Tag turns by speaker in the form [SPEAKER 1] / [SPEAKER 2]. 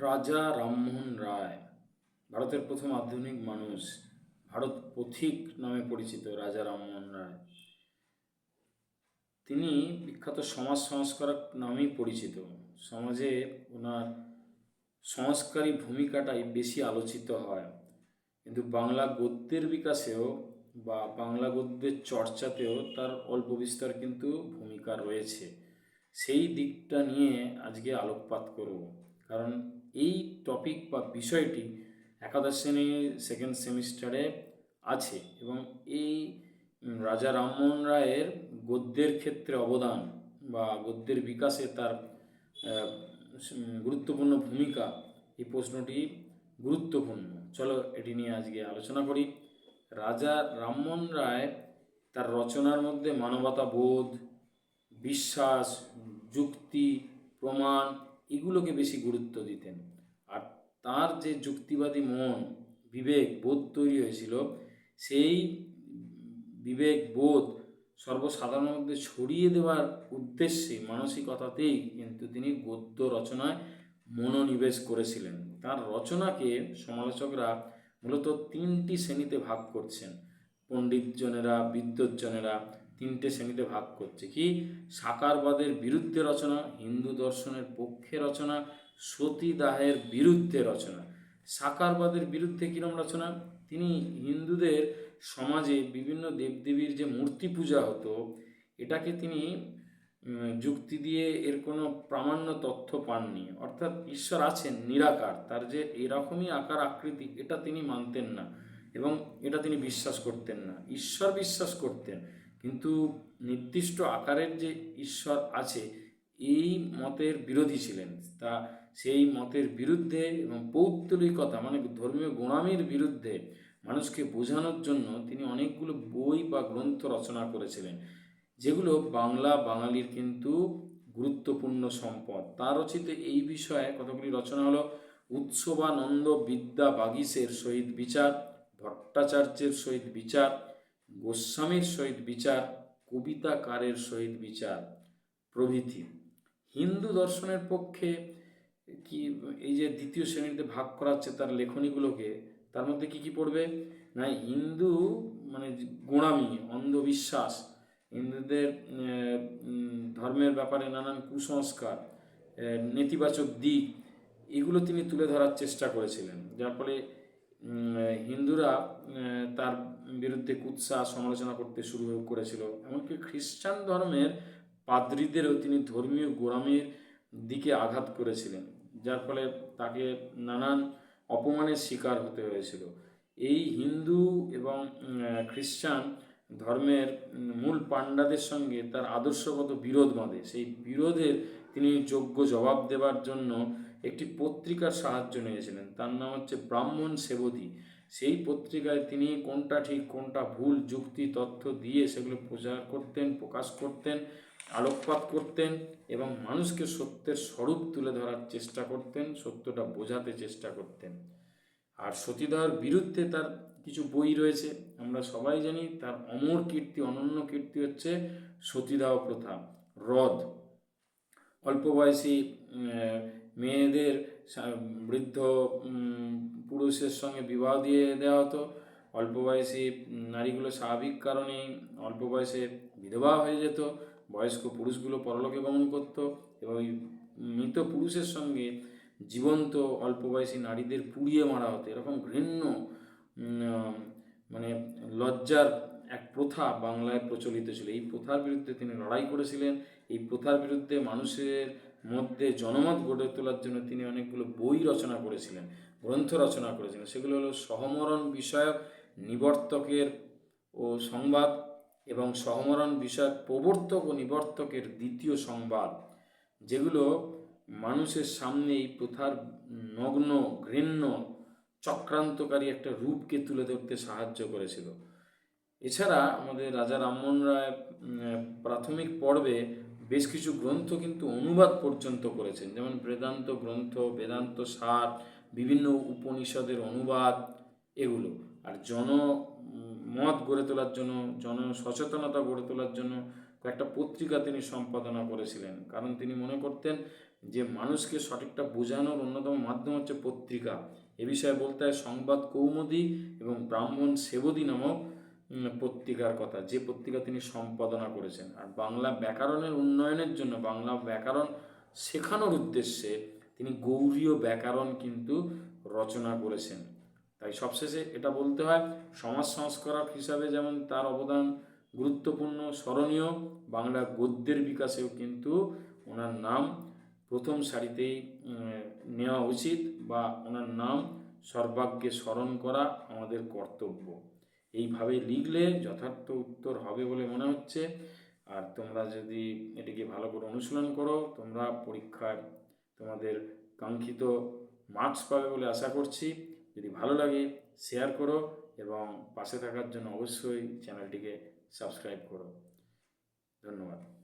[SPEAKER 1] রাজা রামমোহন রায়, ভারতের প্রথম আধুনিক মানুষ, ভারত পথিক নামে পরিচিত রাজা রামমোহন রায়। তিনি বিখ্যাত সমাজ সংস্কারক নামেই পরিচিত। সমাজে ওনার সংস্কারী ভূমিকাটাই বেশি আলোচিত হয়। কিন্তু বাংলা গদ্যের বিকাশেও বা বাংলা গদ্যের চর্চাতেও তার অল্প বিস্তর কিন্তু ভূমিকা রয়েছে। সেই দিকটা নিয়ে আজকে আলোকপাত করব। কারণ এই টপিক বা বিষয়টি একাদশ শ্রেণির সেকেন্ড সেমিস্টারে আছে এবং এই রাজা রামমোহন রায়ের গদ্যের ক্ষেত্রে অবদান বা গদ্যের বিকাশে তার গুরুত্বপূর্ণ ভূমিকা এই প্রশ্নটি গুরুত্বপূর্ণ। চলো এটি নিয়ে আজকে আলোচনা করি। রাজা রামমোহন রায় তার রচনার মধ্যে মানবতাবোধ বিশ্বাস, যুক্তি, প্রমাণ এগুলোকে বেশি গুরুত্ব দিতেন। তার যে যুক্তিবাদী মন, বিবেক, বোধ তৈরি হয়েছিল, সেই বিবেক, বোধ সর্বসাধারণের মধ্যে ছড়িয়ে দেওয়ার উদ্দেশ্যে মানসিকতাতেই কিন্তু তিনি গদ্য রচনায় মনোনিবেশ করেছিলেন। তার রচনাকে সমালোচকরা মূলত তিনটি শ্রেণীতে ভাগ করছেন। পণ্ডিতজনেরা বিদ্বজ্জনেরা তিনটে শ্রেণীতে ভাগ করছে। কি? সাকারবাদের বিরুদ্ধে রচনা, হিন্দু দর্শনের পক্ষে রচনা সতীদাহের বিরুদ্ধে রচনা। সাকারবাদের বিরুদ্ধে কিরম রচনা? তিনি হিন্দুদের সমাজে বিভিন্ন দেবদেবীর যে মূর্তি পূজা হতো, এটাকে তিনি যুক্তি দিয়ে এর কোনো প্রামাণ্য তথ্য পাননি। অর্থাৎ ঈশ্বর আছেন, নিরাকার। তার যে এরকমই আকার আকৃতি, এটা তিনি মানতেন না এবং এটা তিনি বিশ্বাস করতেন না। ঈশ্বর বিশ্বাস করতেন। কিন্তু নির্দিষ্ট আকারের যে ঈশ্বর আছে, এই মতের বিরোধী ছিলেন। তা সেই মতের বিরুদ্ধে এবং পৌত্তলিকতা মানে ধর্মীয় গোড়ামির বিরুদ্ধে মানুষকে বোঝানোর জন্য তিনি অনেকগুলো বই বা গ্রন্থ রচনা করেছিলেন, যেগুলো বাংলা বাঙালির কিন্তু গুরুত্বপূর্ণ সম্পদ। তার রচিত এই বিষয়ে কতগুলি রচনা হলো? উৎসবানন্দ বিদ্যা বাগিসের সহিত বিচার, ভট্টাচার্যের সহিত বিচার গোস্বামীর সহিত বিচার, কবিতাকারের সহিত বিচার প্রভৃতি। হিন্দু দর্শনের পক্ষে কি এই যে দ্বিতীয় শ্রেণীতে ভাগ করা হচ্ছে তার লেখনীগুলোকে, তার মধ্যে কি কি পড়বে? না, হিন্দু মানে গোড়ামি, অন্ধবিশ্বাস, হিন্দুদের ধর্মের ব্যাপারে নানান কুসংস্কার নেতিবাচক দিক, এগুলো তিনি তুলে ধরার চেষ্টা করেছিলেন। যার ফলে হিন্দুরা তার বিরুদ্ধে কুৎসা সমালোচনা করতে শুরু করেছিল। এমনকি খ্রিস্টান ধর্মের পাদ্রীদেরও তিনি ধর্মীয় গোড়ামির দিকে আঘাত করেছিলেন, যার ফলে তাকে নানান অপমানের শিকার হতে হয়েছিল। এই হিন্দু এবং খ্রিস্টান ধর্মের মূল পাণ্ডাদের সঙ্গে তার আদর্শগত বিরোধ বাঁধে। সেই বিরোধের তিনি যোগ্য জবাব দেওয়ার জন্য একটি পত্রিকার সাহায্য নিয়েছিলেন। তার নাম হচ্ছে ব্রাহ্মণ সেবতী। সেই পত্রিকায় তিনি কোনটা ঠিক, কোনটা ভুল, যুক্তি, তথ্য দিয়ে সেগুলো প্রচার করতেন, প্রকাশ করতেন, আলোকপাত করতেন এবং মানুষকে সত্যের স্বরূপ তুলে ধরার চেষ্টা করতেন, সত্যটা বোঝাতে চেষ্টা করতেন। আর সতীদাহর বিরুদ্ধে তার কিছু বই রয়েছে, আমরা সবাই জানি তার অমর কীর্তি, অনন্য কীর্তি হচ্ছে সতীদাহ প্রথা হ্রদ অল্প বয়সী মেয়েদের বৃদ্ধ পুরুষের সঙ্গে বিবাহ দিয়ে দেওয়া হতো। অল্প বয়সী নারীগুলো স্বাভাবিক কারণেই অল্প বয়সে বিধবা হয়ে যেত। বয়স্ক পুরুষগুলো পরলোকে গমন করত এবং মৃত পুরুষের সঙ্গে জীবন্ত অল্প বয়সী নারীদের পুড়িয়ে মারা হতো। এরকম ঘৃণ্য মানে লজ্জার এক প্রথা বাংলায় প্রচলিত ছিল। এই প্রথার বিরুদ্ধে তিনি লড়াই করেছিলেন। এই প্রথার বিরুদ্ধে মানুষের মধ্যে জনমত গড়ে তোলার জন্য তিনি অনেকগুলো বই রচনা করেছিলেন, গ্রন্থ রচনা করেছিলেন। সেগুলো হলো সহমরণ বিষয়ক নিবর্তকের ও সংবাদ এবং সহমরণ বিষয়ক প্রবর্তক ও নিবর্তকের দ্বিতীয় সংবাদ, যেগুলো মানুষের সামনে এই প্রথার নগ্ন, ঘৃণ্য, চক্রান্তকারী একটা রূপকে তুলে ধরতে সাহায্য করেছিল। এছাড়া আমাদের রাজা রামমোহন রায় প্রাথমিক পর্বে বেশ কিছু গ্রন্থ কিন্তু অনুবাদ পর্যন্ত করেছেন। যেমন বেদান্ত গ্রন্থ, বেদান্ত সার, বিভিন্ন উপনিষদের অনুবাদ, এগুলো। আর জন, মত গড়ে তোলার জন্য, জন সচেতনতা গড়ে তোলার জন্য কয়েকটা পত্রিকা তিনি সম্পাদনা করেছিলেন। কারণ তিনি মনে করতেন যে মানুষকে সঠিকটা বোঝানোর অন্যতম মাধ্যম হচ্ছে পত্রিকা। এ বিষয়ে বলতে হয় সংবাদ কৌমুদী এবং ব্রাহ্মণ সেবদী নামক পত্রিকার কথা, যে পত্রিকা তিনি সম্পাদনা করেছেন। আর বাংলা ব্যাকরণের উন্নয়নের জন্য, বাংলা ব্যাকরণ শেখানোর উদ্দেশ্যে তিনি গৌরীয় ব্যাকরণ কিন্তু রচনা করেছেন। তাই সবশেষে এটা বলতে হয়, সমাজ সংস্কারক হিসাবে যেমন তার অবদান গুরুত্বপূর্ণ, স্মরণীয় বাংলা গদ্যের বিকাশেও কিন্তু ওনার নাম প্রথম সারিতেই নেওয়া উচিত বা ওনার নাম সর্বাগ্যে স্মরণ করা আমাদের কর্তব্য। এইভাবে লিখলে যথার্থ উত্তর হবে বলে মনে হচ্ছে। আর তোমরা যদি এটিকে ভালো করে অনুশীলন করো, তোমরা পরীক্ষায় তোমাদের কাঙ্ক্ষিত মার্কস পাবে বলে আশা করছি। যদি ভালো লাগে শেয়ার করো এবং পাশে থাকার জন্য অবশ্যই চ্যানেলটিকে সাবস্ক্রাইব করো। ধন্যবাদ।